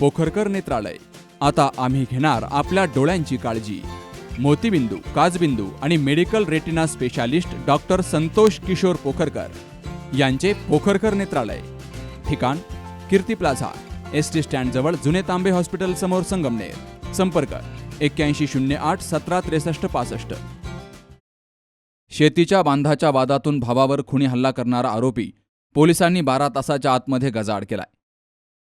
पोखरकर नेत्रालय. आता आम्ही घेणार आपल्या डोळ्यांची काळजी. मोतीबिंदू काजबिंदू आणि medical retina specialist doctor Santosh Kishor Pokharkar यांचे पोखरकर नेत्रालय. ठिकाण कीर्ती प्लाझा एस टी स्टँडजवळ जुने तांबे हॉस्पिटल समोर संगमनेर. संपर्क एक्क्याऐंशी शून्य आठ सतरा त्रेसष्ट पासष्ट. शेतीच्या बांधाच्या वादातून भावावर खुनी हल्ला करणारा आरोपी पोलिसांनी बारा तासाच्या आतमध्ये गजाआड केलाय.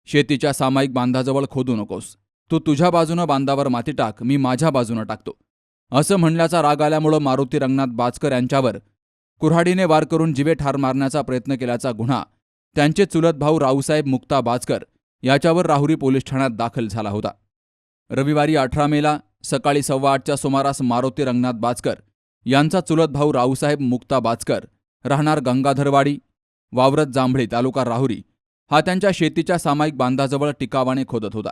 शेतीच्या सामायिक बांधाजवळ खोदू नकोस. तू तुझ्या बाजूनं बांधावर माती टाक मी माझ्या बाजूनं टाकतो. असं म्हणल्याचा राग आल्यामुळं मारुती रंगनाथ बाचकर यांच्यावर कुऱ्हाडीने वार करून जिवे ठार मारण्याचा प्रयत्न केल्याचा गुन्हा त्यांचे चुलत भाऊ रावसाहेब मुक्ता बाचकर याच्यावर राहुरी पोलीस ठाण्यात दाखल झाला होता. रविवारी अठरा मेला सकाळी सव्वा आठच्या सुमारास मारुती रंगनाथ बाचकर यांचा चुलत भाऊ रावसाहेब मुक्ता बाचकर राहणार गंगाधरवाडी वावरत जांभळी तालुका राहुरी हा त्यांच्या शेतीच्या सामायिक बांधाजवळ टिकावाने खोदत होता.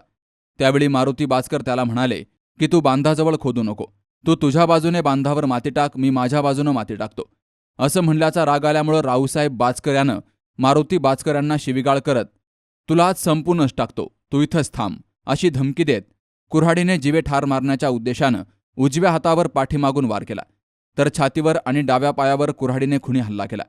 त्यावेळी मारुती बाजकर त्याला म्हणाले की तू बांधाजवळ खोदू नको. तू तुझ्या बाजूने बांधावर माती टाक मी माझ्या बाजूनं माती टाकतो. असं म्हणल्याचा राग आल्यामुळं राऊसाहेब बाजकर यानं मारुती बाजकर यांना शिविगाळ करत तुला आज संपूनच टाकतो तू इथंच थांब अशी धमकी देत कुऱ्हाडीने जिवे ठार मारण्याच्या उद्देशानं उजव्या हातावर पाठीमागून वार केला. तर छातीवर आणि डाव्या पायावर कुऱ्हाडीने खुणी हल्ला केला.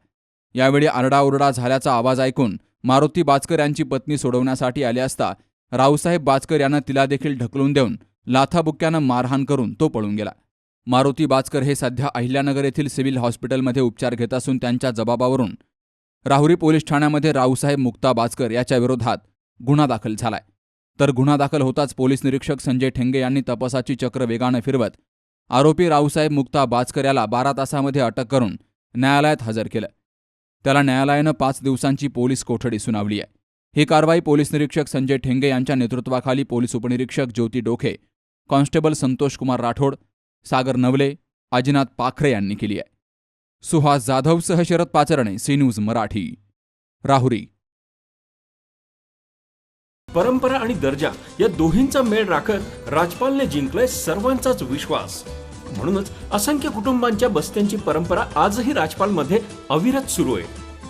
यावेळी आरडाओरडा झाल्याचा आवाज ऐकून मारुती बाचकर यांची पत्नी सोडवण्यासाठी आली असता रावसाहेब बाचकर यानं तिला देखील ढकलून देऊन लाथाबुक्क्यानं मारहाण करून तो पळून गेला. मारुती बाचकर हे सध्या अहिल्यानगर येथील सिव्हिल हॉस्पिटलमध्ये उपचार घेत असून त्यांच्या जबाबावरून राहुरी पोलीस ठाण्यामध्ये रावसाहेब मुक्ता बाचकर याच्या विरोधात गुन्हा दाखल झालाय. तर गुन्हा दाखल होताच पोलीस निरीक्षक संजय ठेंगे यांनी तपासाची चक्र वेगानं फिरवत आरोपी रावसाहेब मुक्ता बाचकर याला बारा तासामध्ये अटक करून न्यायालयात हजर केलं. त्याला न्यायालयानं पाच दिवसांची पोलीस कोठडी सुनावली आहे. ही कारवाई पोलीस निरीक्षक संजय ठेंगे यांच्या नेतृत्वाखाली पोलीस उपनिरीक्षक ज्योती डोखे कॉन्स्टेबल संतोष कुमार राठोड सागर नवले अजिनाथ पाखरे यांनी केली आहे. सुहास जाधवसह शरद पाचरणे सी न्यूज मराठी. राहुरी. परंपरा आणि दर्जा या दोहींचा मेळ राखत राजपालने जिंकलाय सर्वांचाच विश्वास. म्हणूनच असंख्य कुटुंबांच्या बस्त्यांची परंपरा आजही राजपालमध्ये अविरत सुरू आहे.